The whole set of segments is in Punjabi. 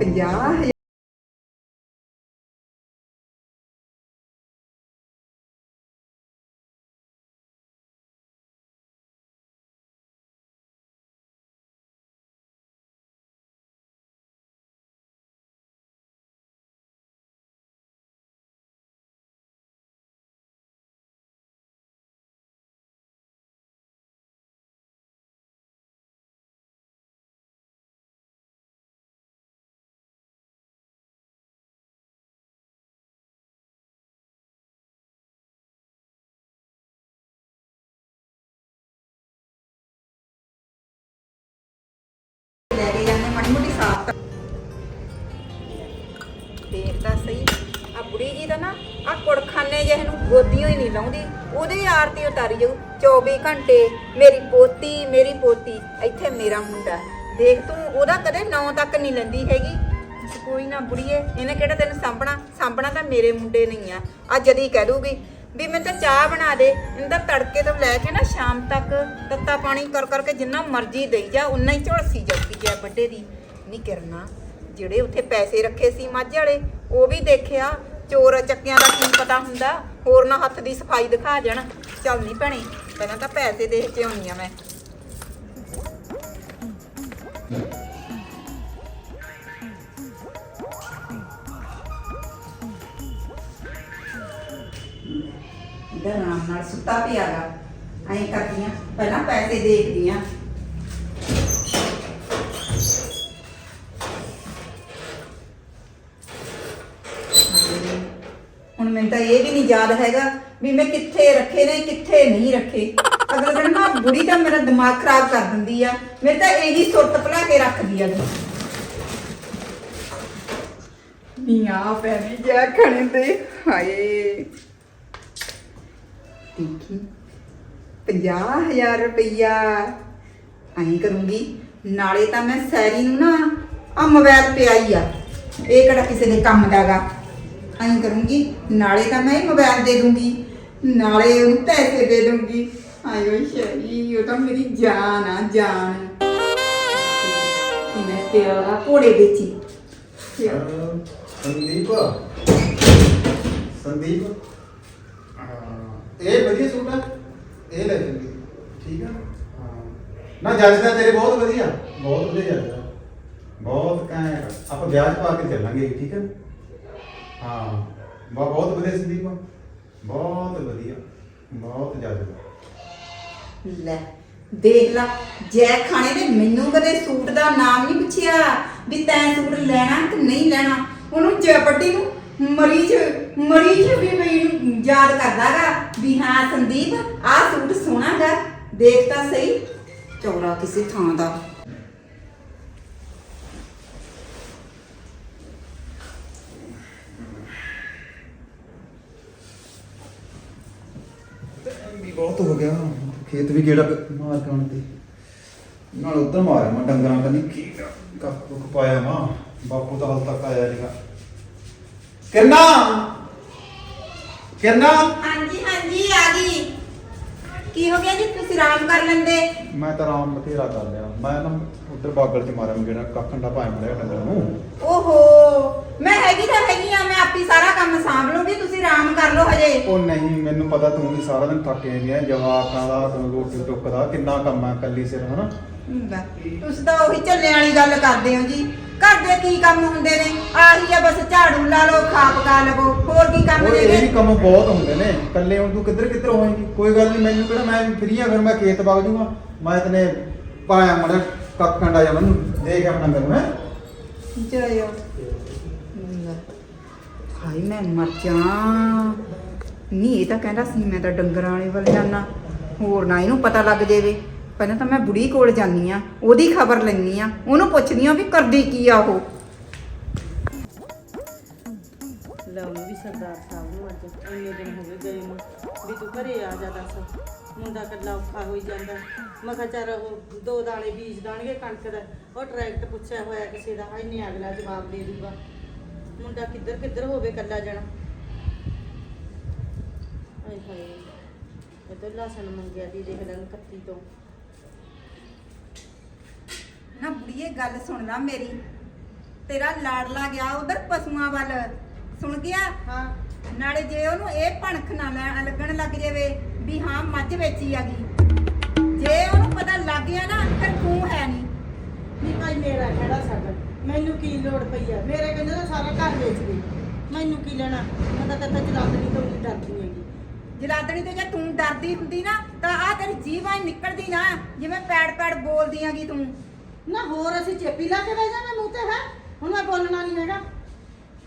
50 ਮਾੜੀ ਮੋਟੀ ਸਾਫ਼ ਕਰ। ਦੇਖਦਾ ਸਹੀ ਆ ਬੁੜੀ ਜੀ ਦਾ ਨਾ ਆ ਕੁੜਖਾਨੇ ਜਿਹੇ ਨੂੰ ਗੋਦੀਆਂ ਹੀ ਨਹੀਂ ਲਾਉਂਦੀ। ਉਹਦੇ ਆਰਤੀ ਉਤਾਰੀ ਜਾਊ 24 ਘੰਟੇ ਮੇਰੀ ਪੋਤੀ ਮੇਰੀ ਪੋਤੀ, ਇੱਥੇ ਮੇਰਾ ਮੁੰਡਾ। ਦੇਖ ਤੂੰ, ਉਹਦਾ ਕਦੇ ਨੌ ਤੱਕ ਨਹੀਂ ਲੈਂਦੀ ਹੈਗੀ। ਕੋਈ ਨਾ ਬੁੜੀਏ, ਇਹਨੇ ਕਿਹੜਾ ਤੈਨੂੰ ਸਾਂਭਣਾ? ਸਾਂਭਣਾ ਤਾਂ ਮੇਰੇ ਮੁੰਡੇ ਨਹੀਂ ਆ। ਆ ਜਦੀ ਕਹਿ ਦੂਗੀ ਵੀ ਮੈਂ ਤਾਂ ਚਾਹ ਬਣਾ ਦੇ ਇਹਦਾ ਤੜਕੇ ਤੋਂ ਲੈ ਕੇ ਨਾ ਸ਼ਾਮ ਤੱਕ ਤੱਤਾ ਪਾਣੀ ਕਰ ਕਰਕੇ ਜਿੰਨਾ ਮਰਜ਼ੀ ਦੇਈ ਜਾ, ਉਨਾ ਹੀ ਝੋਲਸੀ ਜਾਂਦੀ ਹੈ ਵੱਡੇ ਦੀ। ਨਹੀਂ ਕਰਨਾ, ਜਿਹੜੇ ਉੱਥੇ ਪੈਸੇ ਰੱਖੇ ਸੀ ਮੱਝ ਵਾਲੇ, ਉਹ ਵੀ ਦੇਖਿਆ, ਚੋਰ ਚੱਕਿਆਂ ਦਾ ਕੀ ਪਤਾ ਹੁੰਦਾ, ਹੋਰ ਨਾ ਹੱਥ ਦੀ ਸਫ਼ਾਈ ਦਿਖਾ ਜਾਣ ਚੱਲ ਨਹੀਂ ਭੈਣੇ, ਪਹਿਲਾਂ ਤਾਂ ਪੈਸੇ ਦੇਖ ਕੇ ਆਉਣੀ ਆ ਮੈਂ। ਇਧਰ ਆਰਾਮ ਨਾਲ ਸੁੱਤਾ ਪਿਆਗਾ ਐਂ ਕਰਦੀਆਂ ਪਹਿਲਾਂ ਪੈਸੇ ਦੇਖਦੀਆਂ ਹੁਣ ਮੈਨੂੰ ਤਾਂ ਇਹ ਵੀ ਨਹੀਂ ਯਾਦ ਹੈਗਾ ਵੀ ਮੈਂ ਕਿੱਥੇ ਰੱਖੇ ਨੇ, ਕਿੱਥੇ ਨਹੀਂ ਰੱਖੇ। ਅਗਲੇ ਦਿਨ ਨਾ ਬੁੜੀ ਤਾਂ ਮੇਰਾ ਦਿਮਾਗ ਖਰਾਬ ਕਰ ਦਿੰਦੀ ਆ। ਮੇਰੇ ਤਾਂ ਇਹੀ ਸੁੱਤ ਭਲਾ ਕੇ ਰੱਖਦੀ ਆ। ਮੀਆਂ ਪੈਣੀ ਜਾ ਖਣੇ ਤੇ ਹਾਏ। ਦੇਖੀ। 50000 ਰੁਪਈਆ। ਐਂ ਕਰੂੰਗੀ, ਨਾਲੇ ਤਾਂ ਮੈਂ ਸੈਰੀ ਨੂੰ ਨਾ ਆ ਮੋਬਾਈਲ ਪਿਆ ਹੀ ਆ। ਇਹ ਕਿਹੜਾ ਕਿਸੇ ਦੇ ਕੰਮ ਦਾਗਾ ਐਂ ਕਰੂੰਗੀ, ਨਾਲੇ ਤਾਂ ਮੈਂ ਇਹ ਮੋਬਾਈਲ ਦੇ ਦੂੰਗੀ। ਨਾਲੇ ਉਹਨੂੰ ਪੈਸੇ ਦੇ ਦੂੰਗੀ। ਆਇਓ ਸ਼ਰੀ, ਉਹ ਤਾਂ ਮੇਰੀ ਜਾਨ ਆ, ਜਾਨ। ਮੈਂ ਤੇਰਾ ਕੋੜੇ ਵੇਚੀ। ਸੰਦੀਪ। ਸੰਦੀਪ। ਇਹ ਵਧੀਆ ਸੂਟ ਆ। ਇਹ ਲੈ ਚੰਗੀ ਠੀਕ ਆ? ਹਾਂ। ਨਾ ਜੱਜਦਾ ਤੇਰੇ ਬਹੁਤ ਵਧੀਆ। ਬਹੁਤ ਵਧੀਆ ਜੱਜਦਾ ਬਹੁਤ ਘੈਂਟ ਆਪਾਂ ਵਿਆਹ 'ਚ ਪਾ ਕੇ ਚੱਲਾਂਗੇ, ਠੀਕ ਹੈ ਹਾਂ। ਬਾ, ਬਹੁਤ ਵਧੀਆ ਸੰਦੀਪ ਬਹੁਤ ਵਧੀਆ। ਬਹੁਤ ਜੱਜਦਾ ਲੈ, ਦੇਖ ਲਾ, ਜੈ ਖਾਣੇ ਦੇ ਮੈਨੂੰ ਕਦੇ ਸੂਟ ਦਾ ਨਾਮ ਨਹੀਂ ਪੁੱਛਿਆ ਵੀ ਤੈਂ ਸੂਟ ਲੈਣਾ ਕਿ ਨਹੀਂ ਲੈਣਾ? ਉਹਨੂੰ ਚਪੱਟੀ ਨੂੰ ਮਰੀਜ਼ ਮਰੀਜ਼ ਵੀ ਮੈਨੂੰ ਯਾਦ ਕਰਦਾਗਾ ਵੀ ਹਾਂ ਸੰਦੀਪ, ਆਹ ਸੂਟ ਸੋਹਣਾਗਾ ਦੇਖ ਤਾਂ ਸਹੀ। ਚੌੜਾ ਕਿਸੇ ਥਾਂ ਦਾ। ਵੀ ਬਹੁਤ ਹੋ ਗਿਆ। ਖੇਤ ਵੀ ਕਿਹੜਾ ਮਾਰ ਕੇ ਤੇ। ਨਾਲ ਉਧਰ ਮਾਰਿਆ ਮੈਂ ਡੰਗਰਾਂ ਕੰਨੀ ਕੀ ਕੱਖ ਕੁੱਖ ਪਾਇਆ ਮਾਂ। ਬਾਪੂ ਤਾਂ ਹਾਲ ਤੱਕ ਆਇਆ ਨਹੀਂਗਾ ਕਿਰਨਾ? ਕਿਰਨਾ? ਹਾਂਜੀ ਹਾਂਜੀ ਆ ਗਈ। ਕੀ ਹੋ ਗਿਆ ਜੀ? ਤੁਸੀਂ ਆਰਾਮ ਕਰ ਲੈਂਦੇ। ਮੈਂ ਤਾਂ ਆਰਾਮ ਬਥੇਰਾ ਕਰ ਲਿਆ। ਮੈਂ ਨਾ ਉਧਰ ਬਾਗਲ ਚ ਮਾਰਿਆ ਮੈਂ ਕਿਹੜਾ ਕੱਖੰਡਾ ਪਾਇਆ ਮੜਿਆ ਡੰਗਰਾਂ ਨੂੰ ਓਹੋ ਮੈਂ ਹੈਗੀ ਤਾਂ ਹੈਗੀ ਆ ਮੈਂ ਆਪੀ ਸਾਰਾ ਕੰਮ ਸਾਂਭ ਲੂੰਗੀ ਤੁਸੀਂ ਆਰਾਮ ਕਰ ਲਓ ਹਜੇ। ਉਹ ਨਹੀਂ ਮੈਨੂੰ ਪਤਾ ਤੂੰ ਵੀ ਸਾਰਾ ਦਿਨ ਥੱਕੇ ਗਿਆ ਜਵਾਕਾਂ ਦਾ ਤੂੰ ਰੋਟੀ ਟੁੱਕ ਦਾ ਕਿੰਨਾ ਕੰਮ ਆ ਕੱਲੀ ਸਿਰ ਹਨਾ? ਹੁੰਦਾ ਤੁਸੀਂ ਤਾਂ ਉਹੀ ਝੱਲੇ ਵਾਲੀ ਗੱਲ ਕਰਦੇ ਹੋ ਜੀ। ਘਰ ਦੇ ਕੀ ਕੰਮ ਹੁੰਦੇ ਨੇ? ਆਹੀ ਆ ਬਸ ਝਾੜੂ ਲਾ ਲਓ ਖਾ ਪਕਾ ਲਵੋ। ਹੋਰ ਕੀ ਕੰਮ ਉਹ ਇਹ ਵੀ ਕੰਮ ਬਹੁਤ ਹੁੰਦੇ ਨੇ। ਕੱਲੇ ਹੁਣ ਤੂੰ ਕਿੱਧਰ ਕਿੱਧਰ ਹੋਏਂਗੀ? ਕੋਈ ਗੱਲ ਨਹੀਂ ਮੈਨੂੰ ਕਿਹੜਾ ਮੈਂ ਫਰੀ ਆ ਫਿਰ ਮੈਂ ਖੇਤ ਵਗ ਜੂਗਾ। ਮੈਂ ਤਨੇ ਪਾਇਆ ਮੜਾ ਕੱਖੰਡਾ ਜਾਂ ਮੈਨੂੰ। ਦੇਖ ਆਪਣਾ ਮੈਨੂੰ ਹੈ? ਜਾਇਓ। ਹਾਈ ਮੈਂ ਮਰ ਜਾ ਨਹੀਂ ਇਹ ਤਾਂ ਕਹਿੰਦਾ ਸੀ ਮੈਂ ਤਾਂ ਡੰਗਰਾਂ ਵਾਲੇ ਵੱਲ ਜਾਣਾ ਹੋਰ ਨਾ ਇਹਨੂੰ ਪਤਾ ਲੱਗ ਜਾਵੇ। ਪਹਿਲਾਂ ਤਾਂ ਮੈਂ ਬੁੜੀ ਕੋਲ ਜਾਨੀ ਆ, ਉਹਦੀ ਖਬਰ ਲੈਣੀ ਆ, ਉਹਨੂੰ ਪੁੱਛਦੀ ਆ ਵੀ ਕਰਦੀ ਕੀ ਆ ਉਹ। ਲਾਉਣ ਵੀ ਸਰਦਾਰ ਸਾਹਿਬ ਨੂੰ ਅੱਜ ਇੰਨੇ ਦਿਨ ਹੋ ਗਏ ਗਏ ਨੂੰ, ਵੀ ਤੂੰ ਘਰੇ ਆ ਜਾ ਦੱਸ। ਮੁੰਡਾ ਕੱਲਾ ਔਖਾ ਹੋਈ ਜਾਂਦਾ। ਮੈਂ ਕਿਹਾ ਚੱਲ ਉਹ ਦੋ ਦਾਣੇ ਬੀਜ ਦਾਣਗੇ ਕਣਕ ਦਾ, ਉਹ ਟਰੈਕਟ ਪੁੱਛਿਆ ਹੋਇਆ ਕਿਸੇ ਦਾ ਇੰਨੇ ਅਗਲਾ ਜਵਾਬ ਦੇ ਦੂਗਾ। ਮੁੰਡਾ ਕਿੱਧਰ ਕਿੱਧਰ ਹੋਵੇ ਕੱਲਾ ਜਾਣਾ। ਆਏ ਹਾਏ, ਇਹ ਤਾਂ ਲਸਣ ਮੰਗਿਆ ਦੀ ਦੇਖ ਲੈਣ ਕੱਤੀ ਤੋਂ ਨਾ ਬੁੜੀਏ ਗੱਲ ਸੁਣ ਲੈ ਮੇਰੀ। ਤੇਰਾ ਲਾੜਲਾ ਗਿਆ ਉਧਰ ਪਸ਼ੂਆਂ ਵੱਲ। ਸੁਣ ਗਿਆ? ਹਾਂ। ਨਾਲੇ ਜੇ ਉਹਨੂੰ ਇਹ ਭਣਕ ਨਾ ਲੈ ਲੱਗਣ ਲੱਗ ਜਾਵੇ ਵੀ ਹਾਂ ਮੱਝ ਵੇਚੀ ਆਗੀ ਜੇ ਉਹਨੂੰ ਪਤਾ ਲੱਗ ਗਿਆ ਨਾ ਫਿਰ ਤੂੰ ਹੈ ਨਹੀਂ ਨਹੀਂ ਭਾਈ ਮੇਰਾ ਕਿਹੜਾ ਸਾਡਾ ਮੈਨੂੰ ਕੀ ਲੋੜ ਪਈ ਆ? ਮੇਰੇ ਕਹਿੰਦੇ ਤਾਂ ਸਾਰਾ ਘਰ ਵੇਚ ਦੇ। ਮੈਨੂੰ ਕੀ ਲੈਣਾ? ਮੈਂ ਤਾਂ ਤੇਰੇ ਜਲਾਦਣੀ ਤੋਂ ਨਹੀਂ ਡਰਦੀ ਹੈਗੀ। ਜਲਾਦਣੀ ਤੇ ਜੇ ਤੂੰ ਡਰਦੀ ਹੁੰਦੀ ਨਾ ਤਾਂ ਆ ਤੇਰੀ ਜੀਵਾਂ ਨਿਕਲਦੀ ਨਾ ਜਿਵੇਂ ਪੈੜ ਪੈੜ ਬੋਲਦੀ ਆਗੀ ਤੂੰ। ਨਾ ਹੋਰ ਅਸੀਂ ਚੇਪੀ ਲਾ ਕੇ ਬਹਿ ਜਾਣਾ ਮੂੰਹ ਤੇ ਹੈ? ਹੁਣ ਮੈਂ ਬੋਲਣਾ ਨਹੀਂ ਹੈਗਾ।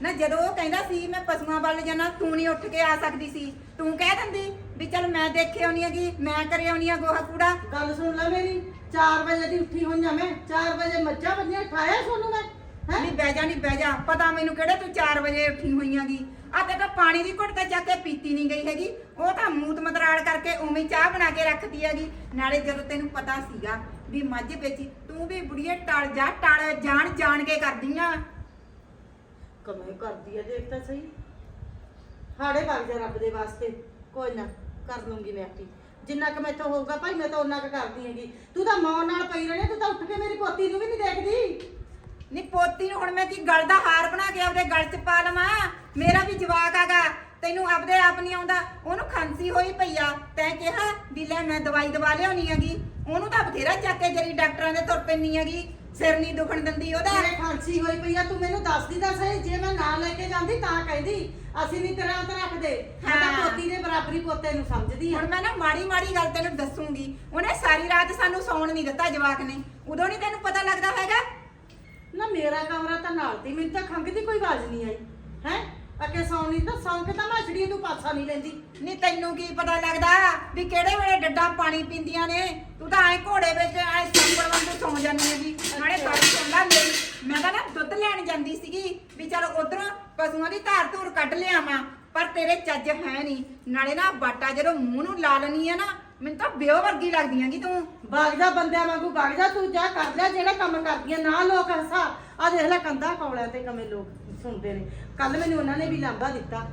ਨਾ ਜਦੋਂ ਉਹ ਕਹਿੰਦਾ ਸੀ ਮੈਂ ਪਸ਼ੂਆਂ ਵੱਲ ਜਾਣਾ ਤੂੰ ਨਹੀਂ ਉੱਠ ਕੇ ਆ ਸਕਦੀ ਸੀ। ਤੂੰ ਕਹਿ ਦਿੰਦੀ ਵੀ ਚਲ ਮੈਂ ਦੇਖੇ ਆਉਣੀ ਹੈਗੀ ਮੈਂ ਕਰੇ ਆਉਣੀ ਆ ਗੋਹਾ ਕੂੜਾ। ਗੱਲ ਸੁਣ ਲੈ ਮੇਰੀ 4 ਵਜੇ ਦੀ ਉੱਠੀ ਹੋਈਆਂ ਮੈਂ 4 ਵਜੇ ਮੱਝਾਂ ਬੰਦੀਆਂ ਠਾਇਆ ਸੋਨੂੰ ਮੈਂ ਹੈ? ਨਹੀਂ ਬਹਿ ਜਾ ਨਹੀਂ ਬਹਿ ਜਾ ਪਤਾ ਮੈਨੂੰ ਕਿਹੜੇ ਤੂੰ 4 ਵਜੇ ਉੱਠੀ ਹੋਈਆਂਗੀ ਆ ਤੇ ਤਾਂ ਪਾਣੀ ਦੀ ਘੁੱਟ ਤੇ ਚੱਕ ਕੇ ਪੀਤੀ ਨਹੀਂ ਗਈ ਹੈਗੀ। ਉਹ ਤਾਂ ਮੂਤ ਮਤਰਾੜ ਕਰਕੇ ਉਵੇਂ ਹੀ ਚਾਹ ਬਣਾ ਕੇ ਰੱਖਦੀ ਹੈਗੀ। ਨਾਲੇ ਜਦੋਂ ਤੈਨੂੰ ਪਤਾ ਸੀਗਾ ਵੀ ਮੱਝ ਵੇਚੀ ਤੂੰ ਵੀ ਬੁੜੀਏ ਟਲ ਜਾ ਟਲ ਜਾਣ ਜਾਣ ਕੇ ਕਰਦੀਆਂ। ਕਮੇ ਕਰਦੀ ਆ ਦੇਖ ਤਾਂ ਸਹੀ। ਹਾੜੇ ਵਗ ਜਾ ਰੱਬ ਦੇ ਵਾਸਤੇ। ਕੋਈ ਨਾ ਕਰ ਲੂੰਗੀ ਮੈਂ ਆਪੀ। ਜਿੰਨਾ ਕੁ ਮੈਥੋਂ ਹੋਊਗਾ ਭਾਈ ਮੈਂ ਤਾਂ ਉਹਨਾਂ ਕੁ ਕਰਦੀ ਹੈਗੀ। ਤੂੰ ਤਾਂ ਮੌਨ ਨਾਲ ਪਈ ਰਹਿਣੀ ਤੂੰ ਤਾਂ ਉੱਠ ਕੇ ਮੇਰੀ ਪੋਤੀ ਨੂੰ ਵੀ ਨਹੀਂ ਦੇਖਦੀ। ਨੀ ਪੋਤੀ ਨੂੰ ਹੁਣ ਮੈਂ ਕੀ ਗਲ ਦਾ ਹਾਰ ਬਣਾ ਕੇ ਆਪਦੇ ਗਲ 'ਚ ਪਾ ਲਵਾਂ? ਮੇਰਾ ਵੀ ਜਵਾਕ ਆਗਾ ਤੈਨੂੰ ਆਪਦੇ ਆਪ ਨਹੀਂ ਆਉਂਦਾ। ਉਹਨੂੰ ਖਾਂਸੀ ਹੋਈ ਪਈ ਆ। ਤੈਂ ਕਿਹਾ ਵੀ ਲੈ ਮੈਂ ਦਵਾਈ ਦਵਾ ਲਿਆਉਣੀ ਹੈਗੀ। ਉਹਨੂੰ ਤਾਂ ਬਥੇਰਾ ਚੱਕ ਕੇ ਜਰੀ ਡਾਕਟਰਾਂ ਦੇ ਤੁਰ ਪੈਣੀ ਹੈਗੀ। ਸਿਰ ਨਹੀਂ ਦੁਖਣ ਦਿੰਦੀ ਉਹਦਾ। ਖਾਂਸੀ ਹੋਈ ਪਈ ਆ ਤੂੰ ਮੈਨੂੰ ਦੱਸਦੀ ਤਾਂ ਸਹੀ। ਜੇ ਮੈਂ ਨਾ ਲੈ ਕੇ ਜਾਂਦੀ ਤਾਂ ਕਹਿੰਦੀ। ਅਸੀਂ ਨਹੀਂ ਤੇਰਾ ਅੰਤ ਰੱਖਦੇ। ਮੈਂ ਤਾਂ ਹਾਂ। ਪੋਤੀ ਦੇ ਬਰਾਬਰੀ ਪੋਤੇ ਨੂੰ ਸਮਝਦੀ ਆ ਹੁਣ ਮੈਂ ਨਾ ਮਾੜੀ ਮਾੜੀ ਗੱਲ ਤੈਨੂੰ ਦੱਸੂਗੀ। ਉਹਨੇ ਸਾਰੀ ਰਾਤ ਸਾਨੂੰ ਸੌਣ ਨਹੀਂ ਦਿੱਤਾ ਜਵਾਕ ਨੇ। ਉਦੋਂ ਨਹੀਂ ਤੈਨੂੰ ਪਤਾ ਲੱਗਦਾ ਹੈਗਾ? ਨਾ ਮੇਰਾ ਕਮਰਾ ਤਾਂ ਨਾਲ ਤੀ ਮੈਨੂੰ ਤਾਂ ਖੰਘ ਦੀ ਕੋਈ ਆਵਾਜ਼ ਨਹੀਂ ਆਈ। ਅੱਗੇ ਸੌਣੀ ਤਾਂ ਸੌਂ ਕੇ ਤਾਂ ਮਛੜੀ ਨੂੰ ਪਾਸਾ ਨਹੀਂ ਲੈਂਦੀ। ਨਹੀਂ ਤੈਨੂੰ ਕੀ ਪਤਾ ਲੱਗਦਾ ਵੀ ਕਿਹੜੇ ਵੇਲੇ ਡੱਡਾ ਪਾਣੀ ਪੀਂਦੀਆਂ ਨੇ? ਤੂੰ ਤਾਂ ਐ ਘੋੜੇ ਵਿੱਚ ਐ ਸੰਭਲ ਵਾਂਗੂ ਸੌਂ ਜਾਂਦੀ ਹੈਗੀ। ਨਾਲੇ ਗੱਲ ਸੁਣਦਾ ਮੇਰੀ। ਮੈਂ ਤਾਂ ਨਾ ਦੁੱਧ ਲੈਣ ਜਾਂਦੀ ਸੀਗੀ ਵੀ ਚਲ ਉਧਰੋਂ ਪਸ਼ੂਆਂ ਦੀ ਧਾਰ ਧੂਰ ਕੱਢ ਲਿਆਵਾਂ ਪਰ ਤੇਰੇ ਚੱਜ ਹੈ ਨਹੀਂ। ਨਾਲੇ ਨਾ ਬਾਟਾ ਜਦੋਂ ਮੂੰਹ ਨੂੰ ਲਾ ਲੈਣੀ ਆ ਨਾ ਮੈਨੂੰ ਤਾਂ ਬਿਓ ਵਰਗੀ ਲੱਗਦੀ ਹੈਗੀ ਤੂੰ। ਜਾ ਬੰਦਿਆਂ ਵਾਂਗੂ ਜਾ ਤੂੰ ਜਾ ਕਰ ਲੈ ਜਿਹੜਾ ਕੰਮ ਕਰਦੀਆਂ ਨਾ ਲੋਕ ਹਸਾ। ਆ ਦੇਖ ਲੈ ਕੰਦਾ ਕੌਲਿਆਂ ਤੇ ਕਮੇ ਲੋਕ। ਸੁਣਦੇ ਨੇ। ਕੱਲ ਮੈਨੂੰ ਉਹਨਾਂ ਨੇ ਵੀ ਲਾਂਬਾ ਦਿੱਤਾ।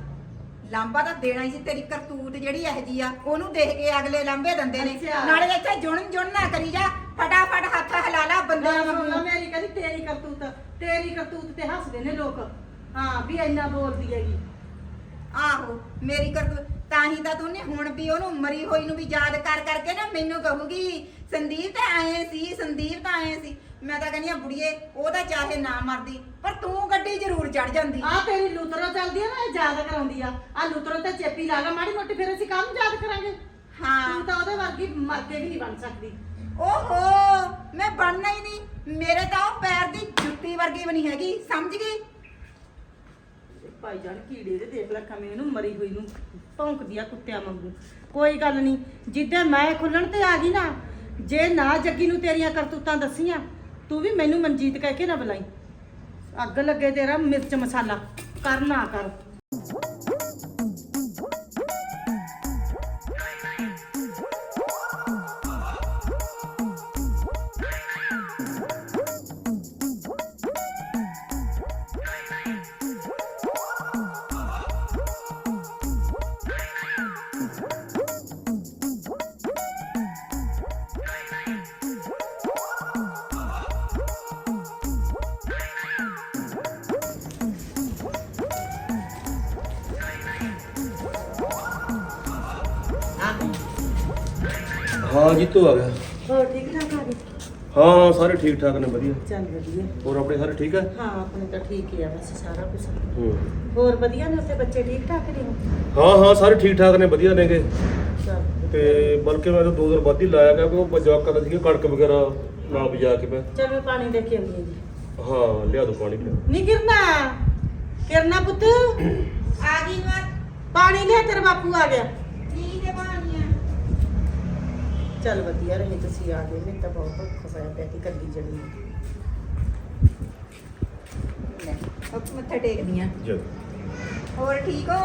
ਲਾਂਬਾ ਤਾਂ ਦੇਣਾ ਹੀ ਸੀ ਤੇਰੀ ਕਰਤੂਤ ਜਿਹੜੀ ਇਹ ਜੀ ਆ ਉਹਨੂੰ ਦੇਖ ਕੇ ਅਗਲੇ ਲਾਂਬੇ ਦਿੰਦੇ ਨੇ। ਅੱਛਾ। ਨਾਲੇ ਇੱਥੇ ਜੁਣਨ ਜੁਣ ਨਾ ਕਰੀ ਜਾ ਫਟਾਫਟ ਹੱਥ ਹਿਲਾ ਲਾ ਵਾਂਗੂ ਮੇਰੀ ਕਹਿੰਦੀ ਤੇਰੀ ਕਰਤੂਤ ਤੇਰੀ ਕਰਤੂਤ ਤੇ ਹੱਸਦੇ ਨੇ ਲੋਕ। ਹਾਂ ਵੀ ਇੰਨਾ ਬੋਲਦੀ ਹੈਗੀ। ਆਹੋ ਮੇਰੀ ਕਰਤੂਤ ਤਾਂ ਹੀ ਤਾਂ ਤੂੰ ਨੇ ਹੁਣ ਵੀ ਉਹਨੂੰ ਮਰੀ ਹੋਈ ਨੂੰ ਵੀ ਯਾਦ ਕਰ ਕਰਕੇ ਨਾ ਮੈਨੂੰ ਕਹੂਗੀ ਸੰਦੀਪ ਤਾਂ ਆਏ ਸੀ ਸੰਦੀਪ ਤਾਂ ਆਏ ਸੀ। ਮੈਂ ਤਾਂ ਕਹਿੰਦੀ ਆ ਬੁੜੀਏ ਉਹ ਤਾਂ ਚਾਹੇ ਨਾ ਮਰਦੀ। ਪਰ ਤੂੰ ਗੱਡੀ ਜ਼ਰੂਰ ਚੜ ਜਾਂਦੀ। ਆ ਤੇਰੀ ਲੁਤਰੋ ਚੱਲਦੀ ਆ ਨਾ ਇਹ ਯਾਦ ਕਰਾਉਂਦੀ ਆ। ਆ ਲੁਤਰੋ ਤੇ ਚੇਪੀ ਲਾ ਲਾ ਮਾੜੀ ਮੋਟੀ ਫਿਰ ਅਸੀਂ ਕੰਮ ਯਾਦ ਕਰਾਂਗੇ? ਹਾਂ। ਤੂੰ ਤਾਂ ਉਹਦੇ ਵਰਗੀ ਮਰ ਕੇ ਵੀ ਨਹੀਂ ਬਣ ਸਕਦੀ। ਓਹੋ ਮੈਂ ਬਣਨਾ ਹੀ ਨਹੀਂ। ਮੇਰੇ ਤਾਂ ਉਹ ਪੈਰ ਦੀ ਜੁੱਤੀ ਵਰਗੀ ਬਣੀ ਹੈਗੀ ਸਮਝ ਗਈ? ਭਾਈ ਜਾਨ ਕੀੜੇ ਦੇ ਦੇਖ ਲੈ ਕਮੇ ਇਹਨੂੰ ਮਰੀ ਹੋਈ ਨੂੰ ਭੌਂਕਦੀ ਆ ਕੁੱਤਿਆਂ ਵਾਂਗੂ। ਕੋਈ ਗੱਲ ਨਹੀਂ ਜਿੱਦੇ ਮੈਂ ਖੁੱਲਣ ਤੇ ਆ ਗਈ ਨਾ ਜੇ ਨਾ ਜੱਗੀ ਨੂੰ ਤੇਰੀਆਂ ਕਰਤੂਤਾਂ ਦੱਸੀਆਂ ਤੂੰ ਵੀ ਮੈਨੂੰ ਮਨਜੀਤ ਕਹਿ ਕੇ ਨਾ ਬੁਲਾਈ। ਅੱਗ ਲੱਗੇ ਤੇਰਾ ਮਿਰਚ ਮਸਾਲਾ। ਕਰ ਨਾ ਕਰ। ਹਾਂ ਜੀਤੂ ਆ ਗਿਆ। ਹੋਰ ਠੀਕ ਠਾਕ ਆ ਗਈ ਹਾਂ ਸਾਰੇ ਠੀਕ ਠਾਕ ਨੇ ਵਧੀਆ। ਚੱਲ ਵਧੀਆ। ਹੋਰ ਆਪਣੇ ਸਾਰੇ ਠੀਕ ਹੈ ਹਾਂ ਆਪਣੇ ਤਾਂ ਠੀਕ ਹੀ ਆ ਬਸ ਸਾਰਾ ਕੁਝ ਹੂੰ। ਹੋਰ ਵਧੀਆ ਨੇ ਉੱਥੇ ਬੱਚੇ ਠੀਕ ਠਾਕ ਨੇ? ਹਾਂ ਹਾਂ ਸਾਰੇ ਠੀਕ ਠਾਕ ਨੇ ਵਧੀਆ ਨੇਗੇ। ਚੱਲ ਤੇ ਬਲਕਿ ਮੈਂ ਤਾਂ ਦੋ ਦਿਨ ਵੱਧ ਹੀ ਲਾਇਆ ਕਿਉਂਕਿ ਉਹ ਜਵਾਕ ਕਰਦਾ ਸੀ ਕਣਕ ਵਗੈਰਾ ਨਾਲ ਬਜਾ ਕੇ ਮੈਂ। ਚੱਲ ਮੈਂ ਪਾਣੀ ਦੇ ਕੇ ਆਉਂਦੀ ਹਾਂ ਜੀ। ਹਾਂ ਲਿਆ ਦੋ ਪਾਣੀ ਲਿਆ। ਨੀ ਕਿਰਨਾ? ਕਿਰਨਾ ਪੁੱਤ ਆ ਗਈ ਮੈਂ ਪਾਣੀ ਲਿਆ ਤੇਰਾ ਬਾਪੂ ਆ ਗਿਆ। ਠੀਕ ਹੈ ਬਾਣੀਆਂ ਚੱਲ ਵਧੀਆ ਰਹੇ ਤੁਸੀਂ ਆ ਗਏ ਮੈਨੂੰ ਤਾਂ ਬਹੁਤ ਔਖਾ ਹੋਇਆ ਪਿਆ ਕਿ ਕੱਲੀ ਜਣੀ ਲੈ ਉਹ ਮੱਥਾ ਟੇਕਦੀਆਂ ਜਦ ਹੋਰ ਠੀਕ ਹੋ?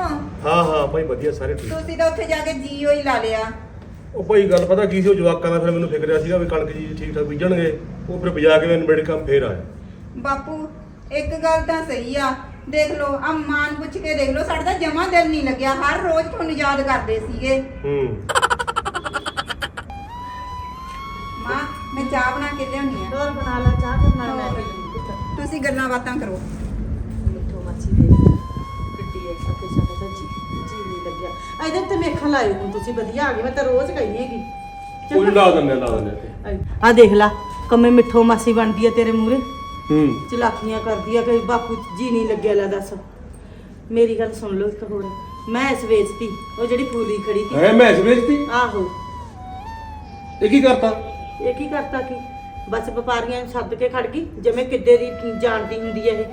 ਹਾਂ ਹਾਂ ਭਾਈ ਵਧੀਆ ਸਾਰੇ ਠੀਕ। ਤੁਸੀਂ ਤਾਂ ਉੱਥੇ ਜਾ ਕੇ ਜੀਓ ਹੀ ਲਾ ਲਿਆ। ਉਹ ਭਾਈ ਗੱਲ ਪਤਾ ਕੀ ਸੀ ਉਹ ਜਵਾਕਾਂ ਦਾ ਫਿਰ ਮੈਨੂੰ ਫਿਕਰਿਆ ਸੀਗਾ ਵੀ ਕਣਕ ਜੀ ਠੀਕ ਠਾਕ ਬੀਜਣਗੇ ਉਹ ਫਿਰ ਬਜਾ ਕੇ ਮੈਂ ਨਵੇੜ ਕੰਮ ਫੇਰ ਆਇਆ ਬਾਪੂ ਇੱਕ ਗੱਲ ਤਾਂ ਸਹੀ ਆ ਦੇਖ ਲਓ ਆ ਮਾਨ ਪੁੱਛ ਕੇ ਦੇਖ ਲਓ ਸਾਡਾ ਤਾਂ ਜਮਾ ਦਿਲ ਨਹੀਂ ਲੱਗਿਆ ਹਰ ਰੋਜ਼ ਤੁਹਾਨੂੰ ਯਾਦ ਕਰਦੇ ਸੀਗੇ। ਹੂੰ। ਤੁਸੀਂ ਗੱਲਾਂ ਬਾਤਾਂ ਕਰੋ। ਮਿੱਠੋ ਮਾਸੀ ਦੇ ਗੱਡੀ ਐ ਸਾਥੇ ਸਾਡਾ ਤਾਂ ਜੀ ਜੀ ਨਹੀਂ ਲੱਗਿਆ। ਇਹਦੇ ਤੇ ਮੇਖਾਂ ਲਾਇਓ ਹੁਣ ਤੁਸੀਂ ਵਧੀਆ ਆ ਗਏ ਮੈਂ ਤਾਂ ਰੋਜ਼ ਕਹਿੰਦੀ ਹੈਗੀ। ਕੋਈ ਲਾ ਦਿੰਦੇ ਆ, ਲਾ ਦਿੰਦੇ ਆ। ਆ ਦੇਖ ਲਾ ਕੰਮੇ ਮਿੱਠੋ ਮਾਸੀ ਬਣਦੀ ਆ ਤੇਰੇ ਮੂਹਰੇ। ਹੂੰ। ਚਲਾਕੀਆਂ ਕਰਦੀ ਆ ਕਿ ਬਾਪੂ ਜੀ ਨਹੀਂ ਲੱਗਿਆ ਲੈ ਦੱਸ। ਮੇਰੀ ਗੱਲ ਸੁਣ ਲਓ ਇੱਕ ਹੋਰ ਮੈਂ ਇਸ ਵੇਚਤੀ ਉਹ ਜਿਹੜੀ ਫੂਲੀ ਖੜੀ ਸੀ ਹੈ ਮੈਂ ਵੇਚਤੀ ਆਹੋ। ਇਹ ਕੀ ਕਰਤਾ? ਇਹ ਕੀ ਕਰਤਾ ਕੀ? ਬਸ ਵਪਾਰੀਆਂ ਨੂੰ ਸੱਦ ਕੇ ਖੜ ਗਈ ਜਿਵੇਂ ਕਿੱਦੇ ਦੀ ਜਾਣਦੀ ਹੁੰਦੀ ਹੈ ਇਹ।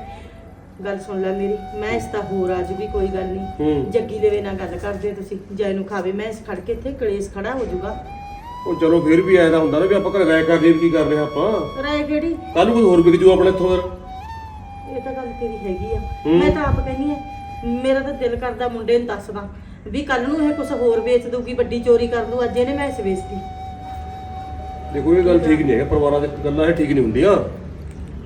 ਗੱਲ ਸੁਣ ਲੈ ਮੇਰੀ ਮੈਂ ਇਸ ਤਾਂ ਹੋਰ ਅੱਜ ਵੀ ਕੋਈ ਗੱਲ ਨਹੀਂ। ਹੂੰ। ਜੱਗੀ ਦੇਵੇ ਨਾਲ ਗੱਲ ਕਰਦੇ ਤੁਸੀਂ ਜੈ ਨੂੰ ਖਾਵੇ ਮੈਂ ਇਸ ਖੜ ਕੇ ਇੱਥੇ ਕਲੇਸ਼ ਖੜਾ ਹੋ ਜਾਊਗਾ। ਉਹ ਚਲੋ ਫਿਰ ਵੀ ਐਦਾ ਹੁੰਦਾ ਨਾ ਵੀ ਆਪਾਂ ਘਰੇ ਰਹਿ ਕਰਦੇ ਵੀ ਕੀ ਕਰ ਰਹੇ ਆਪਾਂ। ਰਾਏ ਕਿਹੜੀ? ਕੱਲ ਨੂੰ ਕੋਈ ਹੋਰ ਵਿਕ ਜੂ ਆਪਣੇ ਇੱਥੋਂ ਫਿਰ। ਇਹ ਤਾਂ ਗੱਲ ਤੇਰੀ ਹੈਗੀ ਆ। ਹੂੰ। ਮੈਂ ਤਾਂ ਆਪ ਕਹਿੰਦੀ ਆ ਮੇਰਾ ਤਾਂ ਦਿਲ ਕਰਦਾ ਮੁੰਡੇ ਨੂੰ ਦੱਸਦਾ ਵੀ ਕੱਲ ਨੂੰ ਇਹ ਕੁਝ ਹੋਰ ਵੇਚ ਦੂਗੀ ਵੱਡੀ ਚੋਰੀ ਕਰ ਦੂ ਅੱਜ ਇਹਨੇ ਮੈਂ ਇਸ ਵੇਚਤੀ। ਦੇਖੋ ਇਹ ਗੱਲ ਠੀਕ ਨਹੀਂ ਹੈ ਪਰਿਵਾਰਾਂ ਦੇ ਗੱਲਾਂ ਇਹ ਠੀਕ ਨਹੀਂ ਹੁੰਦੀਆਂ।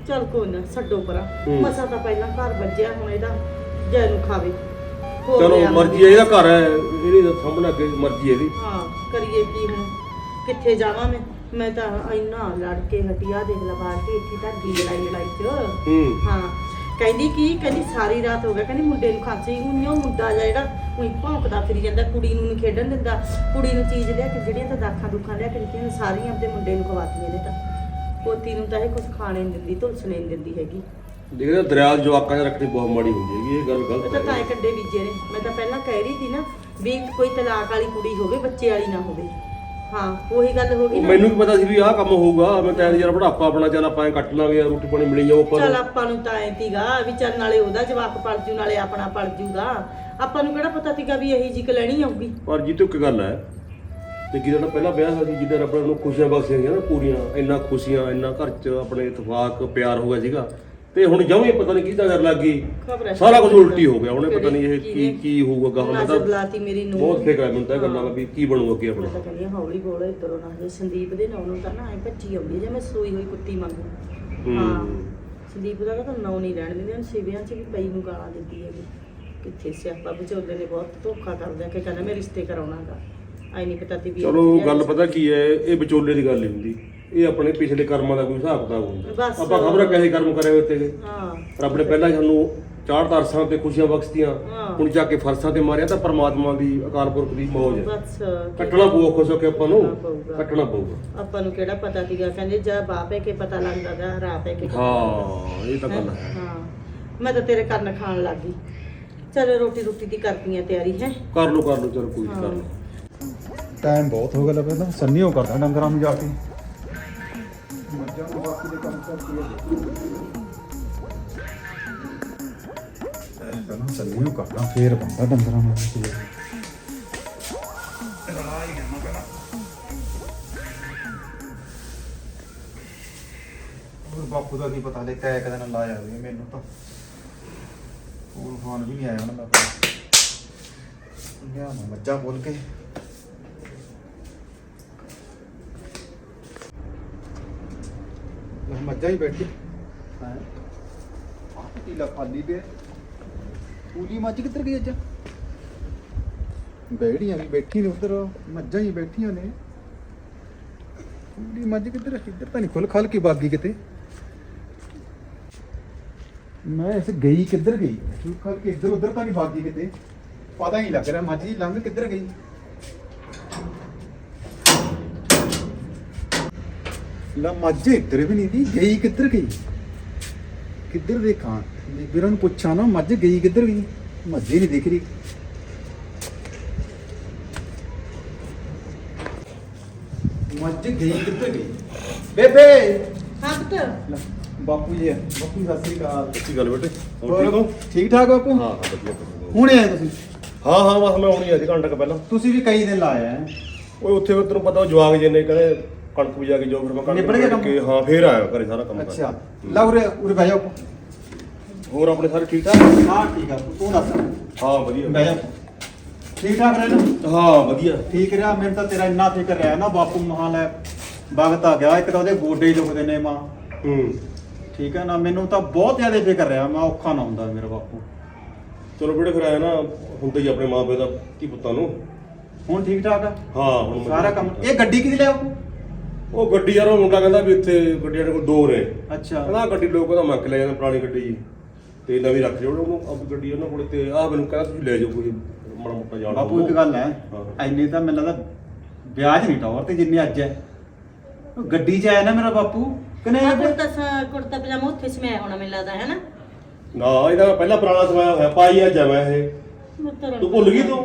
ਚੱਲ ਕੋਈ ਨਾ ਛੱਡੋ ਪਰਾਂ। ਹੂੰ। ਮਸਾ ਤਾਂ ਪਹਿਲਾਂ ਘਰ ਵੱਜਿਆ ਹੁਣ ਇਹਦਾ ਜੈ ਨੂੰ ਖਾਵੇ। ਚਲੋ ਮਰਜ਼ੀ ਹੈ ਇਹਦਾ ਘਰ ਹੈ ਇਹਦੀ ਤਾਂ ਸਾਹਮਣੇ ਅੱਗੇ ਮਰਜ਼ੀ ਹੈ ਇਹਦੀ। ਹਾਂ ਕਰੀਏ ਕੀ ਹੁਣ? ਕਿੱਥੇ ਜਾਵਾਂ ਮੈਂ? ਮੈਂ ਤਾਂ ਇੰਨਾ ਲੜ ਕੇ ਹਟਿਆ ਦੇਖ ਲਾ ਬਾਲਟੀ ਇੱਥੇ ਤਾਂ ਗੀ ਲੜਾਈ ਲੜਾਈ ਚ। ਹੂੰ। ਹਾਂ ਕਹਿੰਦੀ ਕੀ? ਕਹਿੰਦੀ ਸਾਰੀ ਰਾਤ ਹੋ ਗਿਆ। ਕਹਿੰਦੀ ਮੁੰਡੇ ਨੂੰ ਖਾਂਸੀ ਹੁੰਨੀ ਉਹ ਮੁੰਡਾ ਜਿਹਾ ਜਿਹੜਾ ਉਹੀ ਭੌਂਕਦਾ ਫਿਰੀ ਜਾਂਦਾ ਕੁੜੀ ਨੂੰ ਨਹੀਂ ਖੇਡਣ ਦਿੰਦਾ। ਕੁੜੀ ਨੂੰ ਚੀਜ਼ ਲਿਆ ਕੇ ਜਿਹੜੀਆਂ ਤਾਂ ਦਾਖਾਂ ਦੁੱਖਾਂ ਲਿਆ ਕੇ ਦਿੱਤੀਆਂ ਸਾਰੀਆਂ ਆਪਣੇ ਮੁੰਡੇ ਨੂੰ ਖਵਾਤੀਆਂ ਨੇ ਤਾਂ। ਪੋਤੀ ਨੂੰ ਤਾਂ ਇਹ ਕੁਝ ਖਾਣੇ ਨਹੀਂ ਦਿੰਦੀ ਤੁਲਸਣੇ ਨਹੀਂ ਦਿੰਦੀ ਹੈਗੀ। ਦੇਖਦੇ ਦਰਿਆ ਜਵਾਕਾਂ 'ਚ ਰੱਖਣੀ ਬਹੁਤ ਮਾੜੀ ਹੁੰਦੀ ਹੈਗੀ ਇਹ ਗੱਲ ਇਹ ਗਲਤ ਤਾਂ ਹੈ। ਤਾਏ ਕੱਡੇ ਬੀਜੇ ਨੇ। ਮੈਂ ਤਾਂ ਪਹਿਲਾਂ ਕਹਿ ਰਹੀ ਸੀ ਨਾ ਵੀ ਕੋਈ ਤਲਾਕ ਵਾਲੀ ਕੁੜੀ ਹੋਵੇ ਬੱਚੇ ਵਾਲੀ ਨਾ ਹੋਵੇ। ਹਾਂ ਉਹੀ ਗੱਲ ਹੋ ਗਈ ਉਹ ਨਾ। ਮੈਨੂੰ ਵੀ ਪਤਾ ਸੀ ਵੀ ਆਹ ਕੰਮ ਹੋਊਗਾ ਮੈਂ ਕਹਿੰਦਾ ਯਾਰ ਬੜਾਪਾ ਆਪਣਾ ਚੱਲ ਆਪਾਂ ਐਂ ਕੱਟ ਲਾਂਗੇ ਰੋਟੀ ਪਾਣੀ ਮਿਲੀ ਜਾਊ ਆਪਾਂ ਚੱਲ ਨੂੰ। ਆਪਾਂ ਨੂੰ ਤਾਂ ਐ ਤੀਗਾ ਵੀ ਚੱਲ ਨਾਲੇ ਉਹਦਾ ਜਵਾਕ ਪੜ ਜੂ ਨਾਲੇ ਆਪਣਾ ਪੜ ਜੂਗਾ। ਆਪਾਂ ਨੂੰ ਕਿਹੜਾ ਪਤਾ ਤੀਗਾ ਵੀ ਇਹੀ ਜਿਕ ਲੈਣੀ ਆਊਗੀ। ਪਰ ਜੀ ਤੋਂ ਇੱਕ ਗੱਲ ਹੈ ਤੇ ਜਿਹਦਾ ਪਹਿਲਾ ਵਿਆਹ ਸੀ ਜਿਹਦੇ ਰੱਬ ਨੂੰ ਖੁਸ਼ੀਆਂ ਬਖਸ਼ੀਆਂ ਗਈਆਂ ਨਾ ਪੂਰੀਆਂ ਇੰਨਾ ਖੁਸ਼ੀਆਂ ਇੰਨਾ ਘਰ 'ਚ ਆਪਣੇ ਇਤਫਾਕ ਪਿਆਰ ਹੋ ਗਿਆ ਸੀਗਾ। ਤੇ ਹੁਣ ਜਮੇ ਪਤਾ ਨਹੀਂ ਕਿਹਦਾ ਕਰ ਲੱਗ ਗਈ। ਖਬਰ ਹੈ ਸਾਰਾ ਕੁਝ ਉਲਟੀ ਹੋ ਗਿਆ। ਉਹਨੇ ਪਤਾ ਨਹੀਂ ਇਹ ਕੀ ਕੀ ਹੋਊਗਾ ਗਾਹਾਂ ਦਾ ਨਜ਼ਰ ਲਾਤੀ ਮੇਰੀ ਨੂੰ ਬਹੁਤ ਫਿਕਰ ਹੈ ਮੈਨੂੰ ਤਾਂ ਇਹ ਗੱਲਾਂ ਦਾ ਵੀ ਕੀ ਬਣੂਗਾ ਅੱਗੇ ਮੈਂ ਆਪਣਾ ਤਾਂ ਕਹਿੰਦੀ ਹਾਂ, ਹੌਲੀ ਬੋਲ ਇਧਰੋਂ ਨਾ ਜੇ ਸੰਦੀਪ ਦੇ ਨਾਂ ਨੂੰ ਤਾਂ ਨਾ ਐ ਭੱਜੀ ਆਉਂਦੀ ਹੈ, ਜਿਵੇਂ ਸੋਈ ਹੋਈ ਕੁੱਤੀ ਵਾਂਗੂ। ਹੂੰ। ਹਾਂ। ਸੰਦੀਪ ਦਾ ਤਾਂ ਨਾਂ ਨਹੀਂ ਲੈਣ ਦਿੰਦੇ ਸਿਵਿਆਂ 'ਚ ਵੀ ਪਈ ਨੂੰ ਗਾਲਾਂ ਦਿੰਦੀ ਹੈਗੀ। ਕਿੱਥੇ ਸਿਆਪਾ ਵਿਚੋਲੇ ਨੇ ਬਹੁਤ ਧੋਖਾ ਕਰਦਾ ਕਿ ਕਹਿੰਦਾ ਮੈਂ ਰਿਸ਼ਤੇ ਕਰਾਉਣਾਗਾ। ਆਈ ਨਹੀਂ ਪਤਾ ਤੀ ਵੀ ਚਲੋ ਗੱਲ ਪਤਾ ਕੀ ਹੈ ਇਹ ਵਿਚੋਲੇ ਦੀ ਗੱਲ ਨਹੀਂ ਹੁੰਦੀ। ਇਹ ਆਪਣੇ ਪਿਛਲੇ ਕਰਮਾਂ ਦਾ ਕੋਈ ਹਿਸਾਬ ਕਿਤਾਬ ਹੁੰਦਾ। ਬਸ। ਆਪਾਂ ਖਬਰਾਂ ਕਹੇ ਕਰਮ ਕਰੇ ਹੋਏ ਤੇਗੇ ਹਾਂ। ਰੱਬ ਨੇ ਪਹਿਲਾਂ ਹੀ ਸਾਨੂੰ ਚਾਰ ਦਰਸਾਂ ਤੇ ਖੁਸ਼ੀਆਂ ਬਖਸ਼ਤੀਆਂ ਹਾਂ। ਹੁਣ ਜਾ ਕੇ ਫਰਸਾਂ ਤੇ ਮਾਰਿਆ ਤਾਂ ਪਰਮਾਤਮਾ ਦੀ ਅਕਾਲ ਪੁਰਖ ਦੀ ਮੌਜ ਹੈ। ਬਸ। ਕੱਟਣਾ ਖੁਸ਼ ਹੋ ਕੇ ਆਪਾਂ ਨੂੰ ਕੱਟਣਾ ਪਊਗਾ। ਕੱਟਣਾ ਪਊਗਾ। ਆਪਾਂ ਨੂੰ ਕਿਹੜਾ ਪਤਾ ਸੀਗਾ? ਕਹਿੰਦੇ ਜਾ ਬਾਪੇ ਕੇ ਪਤਾ ਲੱਗਦਾ ਜਾ ਰਾਪੇ ਕੇ ਹਾਂ ਇਹ ਤਾਂ ਗੱਲ ਹੈ। ਹਾਂ? ਮੈਂ ਤਾਂ ਤੇਰੇ ਕੰਨ ਖਾਣ ਲੱਗ ਗਈ। ਚਲ ਰੋਟੀ ਰੋਟੀ ਦੀ ਕਰਦੀ ਆ ਤਿਆਰੀ ਹੈ? ਕਰ ਲਓ ਕਰ ਲਓ ਚਲੋ ਕੋਈ ਨੀ, ਕਰ। ਲਓ ਟਾਈਮ ਬਹੁਤ ਹੋ ਗਿਆ ਲੱਗਾ ਨਾ। ਸੰਨੀ ਹੋ ਕਰਦਾ ਡੰਗਰਾਂ ਨੂੰ ਜਾ ਕੇ। ਨੂੰ ਬਾਕੀ ਦੇ ਕੰਮ ਕਰਦੀ ਹੈ ਪਹਿਲਾਂ ਸੰਨੀ ਹੋ ਕਰਦਾ ਫੇਰ ਬੰਦਾ ਡੰਗਰਾਂ ਨੂੰ ਕੇ। ਹੋਰ ਬਾਪੂ ਦਾ ਕੀ ਪਤਾ ਲੈ ਕੈ ਕਦੇ ਨਾਲ ਲਾਇਆ ਵੀ ਮੈਨੂੰ ਤਾਂ। ਫੋਨ ਫੋਨ ਵੀ ਨਹੀਂ ਆਇਆ ਉਹਨਾਂ ਦਾ ਗਿਆ ਮੈਂ ਮੱਝਾਂ ਬੋਲ ਕੇ। ਮੱਝਾਂ ਹੀ ਬੈਠੀ। ਹਾਂ? ਪਤੀਲਾ ਖਾਲੀ ਪਿਆ। ਪੂਲੀ ਮੱਝ ਕਿੱਧਰ ਗਈ ਅੱਜ? ਬੈੜੀਆਂ ਵੀ ਬੈਠੀ ਨੇ ਉਧਰ ਮੱਝਾਂ ਹੀ ਬੈਠੀਆਂ ਨੇ। ਪੂਲੀ ਮੱਝ ਕਿੱਧਰ ਕਿੱਧਰ ਤਾਂ ਨਹੀਂ ਖੁੱਲ ਖਲ ਕੇ ਬਾਗੀ ਕਿਤੇ। ਮੈਂ ਇਸ ਗਈ ਕਿੱਧਰ ਗਈ? ਖੁੱਲ ਖਲ ਕੇ ਇੱਧਰ ਉਧਰ ਤਾਂ ਨਹੀਂ ਬਾਗੀ ਕਿਤੇ। ਪਤਾ ਹੀ ਲੱਗ ਰਿਹਾ ਮੱਝ ਹੀ ਲੰਘ ਕਿੱਧਰ ਗਈ? ਲਾ ਮੱਝ ਇੱਧਰ ਵੀ ਨਹੀਂ ਦੀ ਗਈ ਕਿੱਧਰ ਗਈ? ਕਿੱਧਰ ਦੇਖਾਂ ਵੀਰਾਂ ਨੂੰ ਪੁੱਛਾਂ ਨਾ ਮੱਝ ਗਈ ਕਿੱਧਰ ਗਈ? ਮੱਝ ਹੀ ਨਹੀਂ ਦਿਖ ਰਹੀ। ਮੱਝ ਗਈ ਕਿੱਧਰ ਗਈ? ਬੇਬੇ! ਹਾਂ ਪੁੱਤ। ਲੈ, ਬਾਪੂ ਜੀ ਆ। ਬਾਪੂ ਸਤਿ ਸ੍ਰੀ ਅਕਾਲ। ਅੱਛੀ ਗੱਲ ਬੇਟੇ। ਹੋਰ ਠੀਕ ਹੋ? ਠੀਕ ਠਾਕ ਬਾਪੂ? ਹਾਂ ਹਾਂ ਵਧੀਆ ਵਧੀਆ। ਹੁਣੇ ਆਏ ਤੁਸੀਂ? ਹਾਂ ਹਾਂ ਬਸ ਮੈਂ ਆਉਣੀ ਆ ਜੀ ਘੰਟਾ ਕੁ ਪਹਿਲਾਂ। ਤੁਸੀਂ ਵੀ ਕਈ ਦਿਨ ਲਾਇਆ ਹੈ। ਉਹ ਉੱਥੇ ਫਿਰ ਤੈਨੂੰ ਪਤਾ ਉਹ ਜਵਾਗ ਜੇ ਨੇ ਕਹਿੰਦੇ ਕਣਕ ਵੀ ਜਾ ਕੇ ਜੋ ਫਿਰ ਮੈਂ ਨਿਬੜ ਗਿਆ ਕੰਮ? ਕੇ ਹਾਂ ਫੇਰ ਆਇਆ ਘਰੇ ਸਾਰਾ ਕੰਮ ਅੱਛਾ। ਲਾ ਉਰੇ ਉਰੇ ਬਹਿ ਜਾਓ। ਹੋਰ ਆਪਣੇ ਸਾਰੇ ਠੀਕ ਠਾਕ? ਹਾਂ ਠੀਕ ਆ। ਤੂੰ ਦੱਸ। ਹਾਂ ਵਧੀਆ। ਬਹਿ ਜਾ। ਠੀਕ ਠਾਕ ਰਹਿਣਾ ਹਾਂ ਵਧੀਆ। ਠੀਕ ਰਿਹਾ। ਮੈਨੂੰ ਤਾਂ ਤੇਰਾ ਇੰਨਾ ਫਿਕਰ ਰਿਹਾ ਨਾ ਬਾਪੂ ਮਹਾਂ ਲੈ ਵਕਤ ਆ ਗਿਆ। ਇੱਕ ਤਾਂ ਉਹਦੇ ਗੋਡੇ ਦੁਖਦੇ ਨੇ ਮਾਂ। ਹੂੰ। ਠੀਕ ਹੈ ਨਾ ਮੈਨੂੰ ਤਾਂ ਬਹੁਤ ਜ਼ਿਆਦਾ ਫਿਕਰ ਰਿਹਾ। ਮੈਂ ਔਖਾ ਨਾ ਹੁੰਦਾ ਮੇਰਾ ਬਾਪੂ। ਚਲੋ ਬੇਟੇ ਫਿਰ ਆਇਆ ਨਾ ਹੁੰਦਾ ਹੀ ਆਪਣੇ ਮਾਂ ਪਿਓ ਦਾ ਕੀ ਪੁੱਤਾਂ ਨੂੰ। ਹੁਣ ਠੀਕ ਠਾਕ ਆ? ਹਾਂ ਹੁਣ ਮੈਂ- ਸਾਰਾ ਕੰਮ ਇਹ ਗੱਡੀ ਕਿਹਦੀ ਬਾਪੂ ਉਹ ਗੱਡੀ ਯਾਰ ਉਹ ਮੁੰਡਾ ਕਹਿੰਦਾ ਵੀ ਇੱਥੇ ਗੱਡੀਆਂ ਦੇ ਕੋਲ ਦੋ ਨੇ। ਅੱਛਾ। ਕਹਿੰਦਾ ਆਹ ਗੱਡੀ ਲੋਕ ਕਹਿੰਦਾ ਮੰਗ ਕੇ ਲੈ ਜਾਂਦੇ ਪੁਰਾਣੀ ਗੱਡੀ ਜੀ। ਤੇ ਨਵੀਂ ਰੱਖ ਲਿਓ ਉਹਨੂੰ ਆਪਣੀ ਗੱਡੀ ਉਹਨਾਂ ਕੋਲੇ ਤੇ ਆਹ ਮੈਨੂੰ ਕਹਿੰਦਾ ਤੁਸੀਂ ਲੈ ਜਾਓ ਕੋਈ ਮਾੜਾ ਮੋਟਾ ਜਾਣਾ ਬਾਪੂ ਇੱਕ ਗੱਲ ਹੈ ਹਾਂ। ਐਨੇ ਤਾਂ ਮੈਨੂੰ ਲੱਗਦਾ ਵਿਆਜ ਨਹੀਂ ਟੌਰ ਤੇ ਜਿੰਨੇ ਅੱਜ ਹੈ। ਉਹ ਗੱਡੀ 'ਚ ਆਇਆ ਨਾ ਮੇਰਾ ਬਾਪੂ ਕਿ ਨਹੀਂ? ਆ? ਕੁੜਤਾ ਸ- ਕੁੜਤਾ ਪਜਾਮਾ ਉੱਥੇ ਸਮਾਇਆ ਹੋਣਾ ਮੈਨੂੰ ਲੱਗਦਾ ਹੈ ਨਾ? ਨਾ ਇਹਦਾ ਪਹਿਲਾਂ ਪੁਰਾਣਾ ਸਮਾਇਆ ਹੋਇਆ ਪਾਈ ਅੱਜ ਮੈਂ ਇਹ। ਤੂੰ ਭੁੱਲ ਗਈ ਤੂੰ?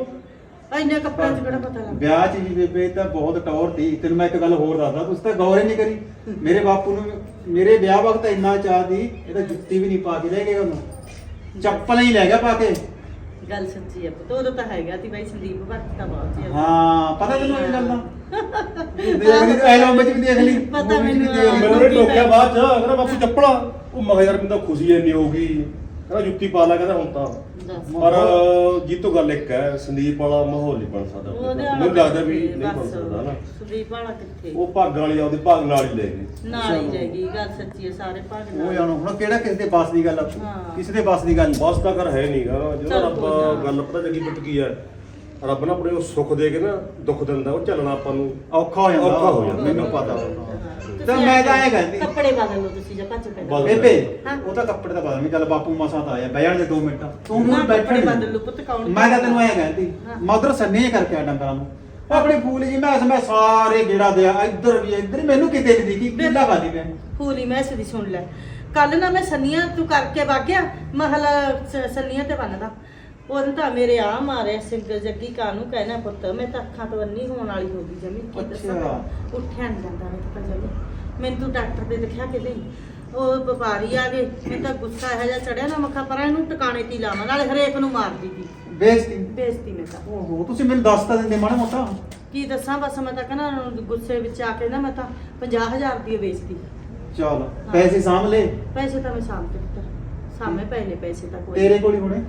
ਇੰਨੇ ਕੱਪੜਿਆਂ 'ਚ ਕਿਹੜਾ ਪਤਾ ਲੱਗਦਾ? ਵਿਆਹ 'ਚ ਜੀ ਬੇਬੇ ਤਾਂ ਬਹੁਤ ਟੌਰ ਤੀ ਤੈਨੂੰ ਮੈਂ ਇੱਕ ਗੱਲ ਹੋਰ ਦੱਸਦਾ ਤੁਸੀਂ ਤਾਂ ਗੌਰ ਹੀ ਨਹੀਂ ਕਰੀ। ਮੇਰੇ ਬਾਪੂ ਨੂੰ ਮੇਰੇ ਵਿਆਹ ਵਕਤ ਇੰਨਾ ਚਾਹ ਦੀ ਇਹਦਾ ਜੁੱਤੀ ਵੀ ਨਹੀਂ ਪਾ ਕੇ ਲੈ ਗਿਆ ਉਹਨੂੰ। ਚੱਪਲ ਹੀ ਲੈ ਗਿਆ ਪਾ ਕੇ। ਗੱਲ ਸੱਚੀ ਹੈ ਪੁੱਤ ਉਦੋਂ ਤਾਂ ਹੈਗਾ ਸੀ ਬਾਈ ਸੰਦੀਪ ਭਗਤ ਦਾ ਬਹੁਤ ਸੀ। ਹਾਂ ਪਤਾ ਤੈਨੂੰ ਇਹ ਗੱਲ ਦਾ ਦੇਖ ਲਈ ਐਲਬਮ ਵਿੱਚ ਵੀ ਦੇਖ ਲਈ। ਪਤਾ ਵੀ ਮੈਨੂੰ। ਮੈਨੂੰ ਨੇ ਟੋਕਿਆ ਬਾਅਦ ਚ ਕਹਿੰਦਾ ਬਾਪੂ ਚੱਪਲਾ। ਉਹ ਮੈਂ ਕਿਹਾ ਯਾਰ ਮੈਨੂੰ ਤਾਂ ਖੁਸ਼ੀ ਇੰਨੀ ਹੋਊਗੀ ਕਹਿੰਦਾ ਜੁੱਤੀ ਪਾ ਲੈ ਕਹਿੰਦਾ ਹੁਣ ਤਾਂ। ਪਰ ਜੀ ਤੋਂ ਗੱਲ ਇੱਕ ਹੈ ਸੰਦੀਪ ਵਾਲਾ ਮਾਹੌਲ ਨਹੀਂ ਬਣ ਸਕਦਾ ਮੈਨੂੰ ਲੱਗਦਾ ਵੀ ਨਹੀਂ ਬਣ ਸਕਦਾ ਨਾ। ਸੰਦੀਪ ਵਾਲਾ ਕਿੱਥੇ? ਉਹ ਭਾਗਾਂ ਵਾਲੀ ਆ, ਉਹਦੇ ਭਾਗ ਨਾਲ ਹੀ ਲੈ ਗਏ। ਨਾਲ ਹੀ ਜਾਏਗੀ ਗੱਲ ਸੱਚੀ ਹੈ ਸਾਰੇ ਭਾਗ ਉਹ ਨਾਲ। ਜਾਣੋ ਹੁਣ ਕਿਹੜਾ ਕਿਸੇ ਦੇ ਬਸ ਦੀ ਗੱਲ। ਕਿਸੇ ਦੇ ਬਸ ਦੀ ਗੱਲ ਨਹੀਂ। ਬਸ ਤਾਂ ਕਰ ਹੈ ਨਹੀਂਗਾ। ਜਦੋਂ ਰੱਬ। ਗੱਲ ਪਤਾ ਜਗੀ ਟੁੱਟ ਗਈ ਹੈ ਰੱਬ ਨਾ ਆਪਣੇ ਉਹ ਸੁੱਖ ਦੇ ਕੇ ਨਾ ਦੁੱਖ ਦਿੰਦਾ ਉਹ ਚੱਲਣਾ ਆਪਾਂ ਨੂੰ ਔਖਾ ਹੋ ਜਾਂਦਾ। ਔਖਾ ਹੋ ਜਾਂਦਾ। ਮੈਨੂੰ ਪਤਾ। ਤੁਸੀਂ ਤਾਂ ਮੈਂ ਤਾਂ ਇਹ ਕਹਿੰਦੀ। ਕੱਪੜੇ ਬਦਲ ਲਓ ਤੁਸੀਂ ਜਾਂ ਭੱਜ ਪੈਣਾ ਬਦਲ- ਬੇਬੇ ਹਾਂ। ਉਹ ਤਾਂ ਕੱਪੜੇ ਦਾ ਬਦਲ ਨਹੀਂ ਚੱਲ ਬਾਪੂ ਮਸਾਂ ਤਾਂ ਆਇਆ ਬਹਿ ਜਾਣ ਦੇ 2 ਮਿੰਟ। ਤੂੰ ਨਾ ਹੁਣ ਕੱਪੜੇ ਬੈਠਣ ਬਦਲ ਲਓ ਪੁੱਤ ਕੌਣ ਮੈਂ ਤਾਂ ਤੈਨੂੰ ਐ ਕਹਿੰਦੀ ਹਾਂ। ਮੈਂ ਉਧਰ ਸੰਨੇ ਕਰਕੇ ਆ ਡੰਗਰਾਂ ਨੂੰ। ਉਹ ਆਪਣੀ ਫੂਲ ਜੀ ਮੈਂ ਮੈਂ ਸਾਰੇ ਗੇੜਾ ਦਿਆ ਇੱਧਰ ਵੀ ਇੱਧਰ ਹੀ, ਮੈਨੂੰ ਕਿਤੇ ਨਹੀਂ ਦਿਖੀ ਕਿੱਲਾ ਵਾਦੀ ਮੈਂ। ਫੂਲੀ ਮੈਂ ਦੀ ਸੁਣ ਲੈ। ਕੱਲ ਨਾ ਮੈਂ ਸੰਨੀਆਂ ਤੂੰ ਕਰਕੇ ਵਾਗਿਆ ਮਹਲ ਸੰਨੀਆਂ ਤੇ ਬੰਨਦਾ। ਉਹਨੂੰ ਤਾਂ ਮੇਰੇ ਆ ਮਾਰੇ ਸਿੰਗਲ ਜੱਗੀ ਕਾਨੂੰ ਕਹਿਣਾ ਪੁੱਤ? ਮੈਂ ਤਾਂ ਅੱਖਾਂ ਤੋਂ ਅੰਨੀ ਹੋਣ ਵਾਲੀ ਹੋ ਗਈ ਜਮੀ ਕੀ ਦੱਸਾਂ। ਉੱਠਿਆ ਨਹੀਂ ਜਾਂਦਾ ਮੈਂ ਤਾਂ ਜਮੀ। ਮੈਨੂੰ ਤੂੰ ਡਾਕਟਰ ਦੇ ਦਿਖਾ ਕੇ ਲਈ ਉਹ ਵਪਾਰੀ ਆ ਗਏ ਮੈਨੂੰ ਤਾਂ ਗੁੱਸਾ ਇਹੋ ਜਿਹਾ ਚੜਿਆ ਨਾ ਮੱਖਾ ਪਰਾਂ ਇਹਨੂੰ ਟਿਕਾਣੇ ਤੇ ਹੀ ਲਾਵਾਂ ਨਾਲੇ ਹਰੇਕ ਨੂੰ ਮਾਰਦੀ ਸੀ ਬੇਇੱਜ਼ਤੀ। ਬੇਇੱਜ਼ਤੀ ਮੈਂ ਤਾਂ। ਓਹੋ ਤੁਸੀਂ ਮੈਨੂੰ ਦੱਸ ਤਾਂ ਦਿੰਦੇ ਮਾੜਾ ਮੋਟਾ। ਕੀ ਦੱਸਾਂ ਬਸ ਮੈਂ ਤਾਂ ਕਹਿੰਦਾ ਗੁੱਸੇ ਵਿੱਚ ਆ ਕੇ ਨਾ ਮੈਂ ਤਾਂ 50000 ਦੀ ਵੇਚਦੀ ਚਲ ਪੈਸੇ ਸਾਂਭ ਲੈ ਪੈਸੇ ਤਾਂ ਮੈਂ ਸਾਂਭ ਕੇ ਦਿੱਤਾ। ਸਾਹਮਣੇ ਪਏ ਨੇ ਪੈਸੇ ਤਾਂ ਕੋਈ। ਤੇਰੇ ਕੋਲ ਹੀ ਹੋਣੇ।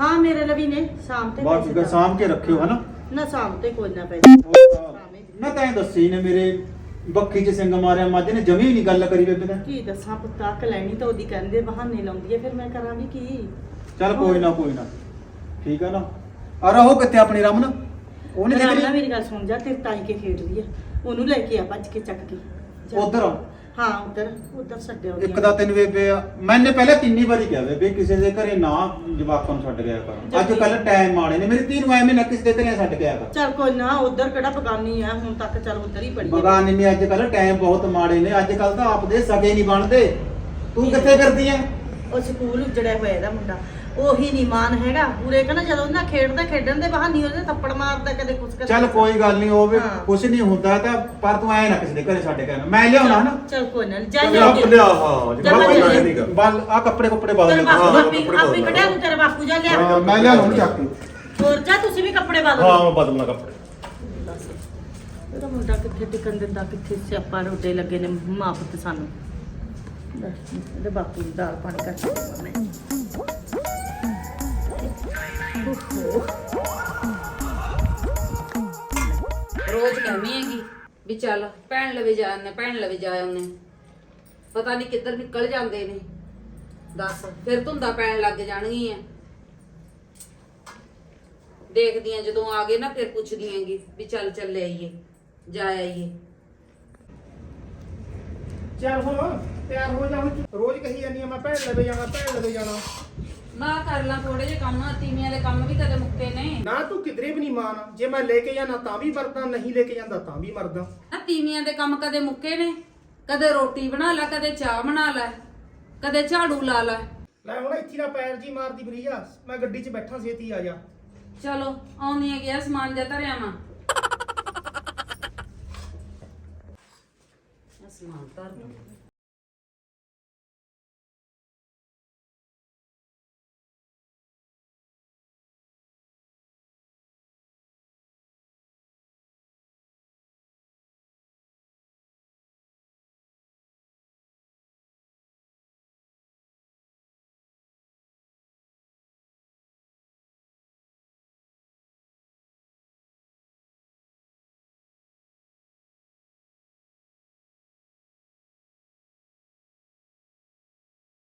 ਹਾਂ ਮੇਰੇ ਲਈ ਨੇ ਸ਼ਾਮ ਤੇ ਬਾਅਦ ਪੈਸੇ ਸਾਂਭ ਕੇ ਰੱਖਿਓ ਹਨਾ? ਨਾ ਸ਼ਾਮ ਤੇ ਕੋਈ ਨਾ ਪੈਸੇ। ਨਾ ਤੈਂ। ਦੱਸੀ ਨੇ ਮੇਰੇ ਬੱਖੀ 'ਚ ਸਿੰਘ ਮਾਰਿਆ ਮੱਝ ਨੇ ਜਮੀ ਨਹੀਂ ਗੱਲ ਕਰੀ ਬੇਬੇ ਕੀ ਦੱਸਾਂ ਪੁੱਤਾ ਕਲੈਣੀ ਤਾਂ ਉਹਦੀ ਕਹਿੰਦੇ ਬਹਾਨੇ ਲਾਉਂਦੀ ਹੈ ਫਿਰ ਮੈਂ ਕਰਾਂ ਵੀ ਕੀ? ਚੱਲ ਕੋਈ ਨਾ ਕੋਈ ਨਾ। ਠੀਕ ਆ ਨਾ? ਆ ਰਹੋ ਕਿੱਥੇ ਆਪਣੀ ਰਮਨ? ਉਹਨੇ ਦੇਖ ਨਾਲ ਮੇਰੀ ਗੱਲ ਸੁਣ ਜਾ ਤੇਰੇ ਤਾਈ ਕੇ ਖੇਡਦੀ ਹੈ ਉਹਨੂੰ ਲੈ ਕੇ ਆ ਭੱਜ ਕੇ ਚੱਕ ਕੇ। ਜਾ। ਉਧਰ ਹਾਂ ਉਧਰ ਉਧਰ ਛੱਡਿਆ ਇੱਕ ਦਾ ਤਿੰਨ ਬੇਬੇ ਆ ਮੈਨੇ ਪਹਿਲਾਂ ਤਿੰਨੀ ਵਾਰੀ ਕਿਹਾ ਬੇਬੇ ਕਿਸੇ ਦੇ ਘਰੇ ਨਾ ਜਵਾਕਾਂ ਨੂੰ ਛੱਡ ਗਿਆ ਕਰ। ਅੱਜ ਕੱਲ ਟਾਈਮ ਮਾੜੇ ਨੇ ਮੇਰੀ ਧੀ ਨੂੰ ਐਵੇਂ ਨਾ ਕਿਸੇ ਦੇ ਘਰੇ ਛੱਡ ਗਿਆ ਕਰ। ਚੱਲ ਕੋਈ ਨਾ ਉਧਰ ਕਿਹੜਾ ਬਗਾਨੀ ਆ ਹੁਣ ਤੱਕ ਚੱਲ ਉਧਰ ਹੀ ਪੜੀ ਹੈ। ਬਗਾਨੇ ਨੇ ਅੱਜ ਕੱਲ ਟਾਈਮ ਬਹੁਤ ਮਾੜੇ ਨੇ ਅੱਜ ਕੱਲ ਤਾਂ ਆਪਦੇ ਸਗੇ ਨਹੀਂ ਬਣਦੇ। ਤੂੰ ਕਿੱਥੇ ਫਿਰਦੀ ਐ? ਉਹ ਸਕੂਲ ਉਜੜਿਆ ਹੋਇਆ ਇਹਦਾ ਮੁੰਡਾ। ਉਹੀ ਨਹੀਂ ਮਾਨ ਹੈਗਾ। ਪੂਰੇ ਕਹਿੰਦਾ ਜਦੋਂ ਉਹਨਾਂ ਖੇਡਦਾ ਖੇਡਣ ਦੇ ਬਹਾਨੇ ਉਹਦੇ ਥੱਪੜ ਮਾਰਦਾ ਕਦੇ ਕੁਛ ਕਰਦਾ ਚੱਲ ਕੋਈ ਗੱਲ ਨਹੀਂ ਉਹ ਵੀ ਹਾਂ। ਕੁਛ ਨਹੀਂ ਹੁੰਦਾ ਤਾਂ ਪਰ ਤੂੰ ਐ ਨਾ ਕਿਸੇ ਦੇ ਘਰੇ ਕੇ ਆਉਣਾ। ਮੈਂ ਲਿਆਉਣਾ ਨਾ। ਚੱਲ ਕੋਈ ਨਾ ਜਾ ਰੱਬ ਜਾ ਲਿਆ ਹਾਂ ਜਿਹੜਾ ਚੱਲੀ। ਨਹੀਂ ਬਲ ਆ ਕੱਪੜੇ ਕੁੱਪੜੇ ਬਦਲ ਤੇਰੇ ਦੇ ਬਾਪੂ ਹਾਂ, ਆਪੀ ਕੱਪੜੇ ਤੂੰ ਤੇਰੇ ਬਾਪੂ ਜਾ ਲਿਆ। ਹਾਂ, ਮੈਂ ਲਿਆਉਣਾ ਚੱਕ ਕੇ। ਹੋਰ ਜਾ ਤੁਸੀਂ ਵੀ ਕੱਪੜੇ ਬਦਲੋ ਹਾਂ ਮੈਂ ਬਦਲਣਾ ਕੱਪੜੇ। ਇਹਦਾ ਮੁੰਡਾ ਕਿੱਥੇ ਟਿਕਣ ਦਿੰਦਾ ਕਿੱਥੇ ਸਿਆਪਾ ਰੋਡੇ ਲੱਗੇ ਨੇ ਮਾਂ ਪੁੱਤ ਸਾਨੂੰ। ਦੱਸ, ਇਹਦੇ ਬਾਪੂ ਦੀ ਦਾਲ ਪਾਣੀ ਕਰਕੇ ਮੈਂ। ਰੋਜ਼ ਕਹਿੰਦੀ ਹੈਗੀ। ਵੀ ਚੱਲ, ਭੈਣ ਲਵੇ ਜਾ ਆਉਂਦੇ, ਭੈਣ ਲਵੇ ਜਾ ਆਉਂਦੇ। ਪਤਾ ਨਹੀਂ ਕਿੱਧਰ ਨਿਕਲ ਜਾਂਦੇ ਨੇ। ਦੱਸ, ਫਿਰ ਧੁੰਦਾ ਪੈਣ ਲੱਗ ਜਾਣਗੀਆਂ। ਦੇਖਦੀਆਂ ਜਦੋਂ ਆ ਗਏ ਨਾ, ਫਿਰ ਪੁੱਛਦੀ ਗੀ ਵੀ ਚੱਲ ਚੱਲ ਆਈਏ, ਜਾ ਆਈਏ। ਚੱਲ ਹੁਣ, ਤਿਆਰ ਹੋ ਜਾ ਹੁਣ। ਰੋਜ਼ ਕਹੀ ਜਾਂਦੀ ਆ, ਮੈਂ ਭੈਣ ਲਵੇ ਜਾਣਾ ਭੈਣ ਲਵੇ ਜਾਣਾ। ਨਾ ਕਰ ਲਾਂ ਥੋੜੇ ਜਿਹੇ ਕੰਮ ਤੀਵੀਆਂ ਦੇ ਕੰਮ ਵੀ ਕਦੇ ਮੁੱਕੇ ਨੇ। ਨਾ ਤੂੰ ਕਿਧਰੇ ਵੀ ਨਹੀਂ ਮਾਨ। ਜੇ ਮੈਂ ਲੈ ਕੇ ਜਾਣਾ ਤਾਂ ਵੀ ਮਰਦਾ ਨਹੀਂ ਲੈ ਕੇ ਜਾਂਦਾ ਤਾਂ ਵੀ ਮਰਦਾ। ਨਾ ਤੀਵੀਆਂ ਦੇ ਕੰਮ ਕਦੇ ਮੁੱਕੇ ਨੇ? ਕਦੇ ਰੋਟੀ ਬਣਾ ਲੈ ਕਦੇ ਚਾਹ ਬਣਾ ਲੈ ਕਦੇ ਝਾੜੂ ਲਾ ਲੈ। ਲੈ ਹੁਣ ਇੱਥੇ ਨਾ ਪੈਰ ਜੀ ਮਾਰਦੀ ਬਰੀਆ ਮੈਂ ਗੱਡੀ 'ਚ ਬੈਠਾ ਛੇਤੀ ਆ ਜਾ। ਚਲੋ ਆਉਂਦੀਆਂ ਗਿਆ ਸਮਾਨ ਜਾਂ ਧਰਿਆ ਵਾਂ ਸਮਾਨ ਧਰ ਦੋ